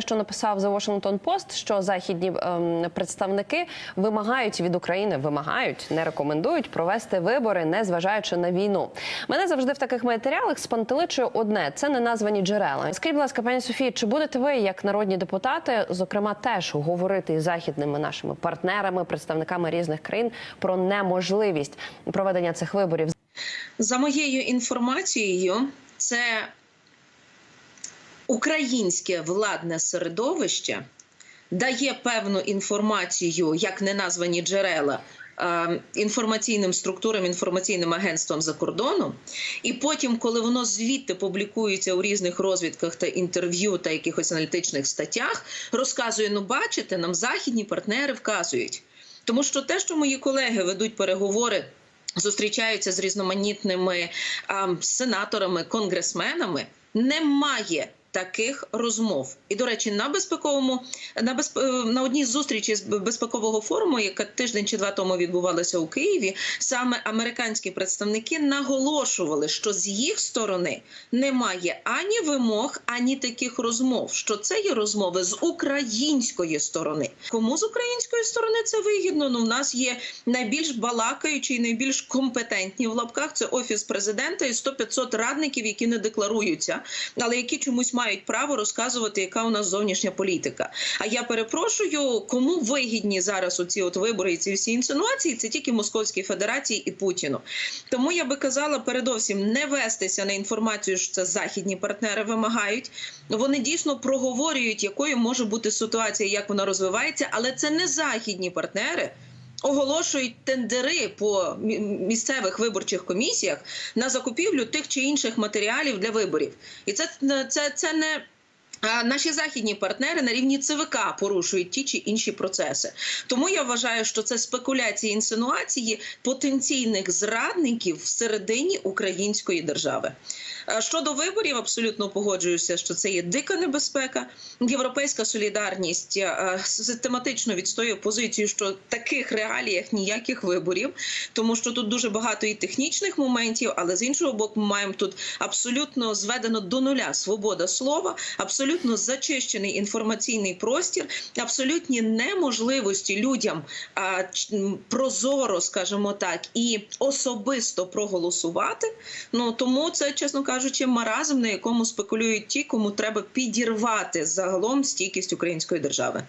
Що написав The Washington Post, що західні ем, представники вимагають від України, вимагають, не рекомендують провести вибори, не зважаючи на війну. Мене завжди в таких матеріалах спантеличує одне: це не названі джерела. Скажіть, будь ласка, пані Софії, чи будете ви, як народні депутати, зокрема, теж говорити із західними нашими партнерами, представниками різних країн про неможливість проведення цих виборів? За моєю інформацією, це українське владне середовище дає певну інформацію, як не названі джерела. е, Інформаційним структурам, інформаційним агентствам за кордоном, і потім, коли воно звідти публікується у різних розвідках та інтерв'ю та якихось аналітичних статтях, розказує: ну, бачите, нам західні партнери вказують. Тому що те, що мої колеги ведуть переговори зустрічаються з різноманітними а, сенаторами, конгресменами, немає. Таких розмов і до речі, на безпековому на безп... на одній з зустрічей з безпекового форуму, яка тиждень чи два тому відбувалася у Києві, саме американські представники наголошували, що з їх сторони немає ані вимог, ані таких розмов. Що це є розмови з української сторони. Кому з української сторони це вигідно? Ну, в нас є найбільш балакаючі, і найбільш компетентні в лапках. Це офіс президента і 100-500 радників, які не декларуються, але які чомусь мають право розказувати, яка у нас зовнішня політика. А я перепрошую, кому вигідні зараз оці от вибори і ці всі інсинуації? Це тільки Московській Федерації і Путіну. Тому я би казала передовсім не вестися на інформацію, що це західні партнери вимагають. Вони дійсно проговорюють, якою може бути ситуація, як вона розвивається, але це не західні партнери. Оголошують тендери по місцевих виборчих комісіях на закупівлю тих чи інших матеріалів для виборів, і це, це, це не наші західні партнери на рівні ЦВК порушують ті чи інші процеси. Тому я вважаю, що це спекуляції інсинуації потенційних зрадників всередині української держави. Щодо виборів, абсолютно погоджуюся, що це є дика небезпека. Європейська солідарність систематично відстоює позицію, що таких реаліях ніяких виборів, тому що тут дуже багато і технічних моментів, але з іншого боку, ми маємо тут абсолютно зведено до нуля свобода слова, абсолютно зачищений інформаційний простір, абсолютні неможливості людям а, прозоро, скажімо так, і особисто проголосувати. Ну тому це, чесно кажучи, маразм, на якому спекулюють ті, кому треба підірвати загалом стійкість української держави.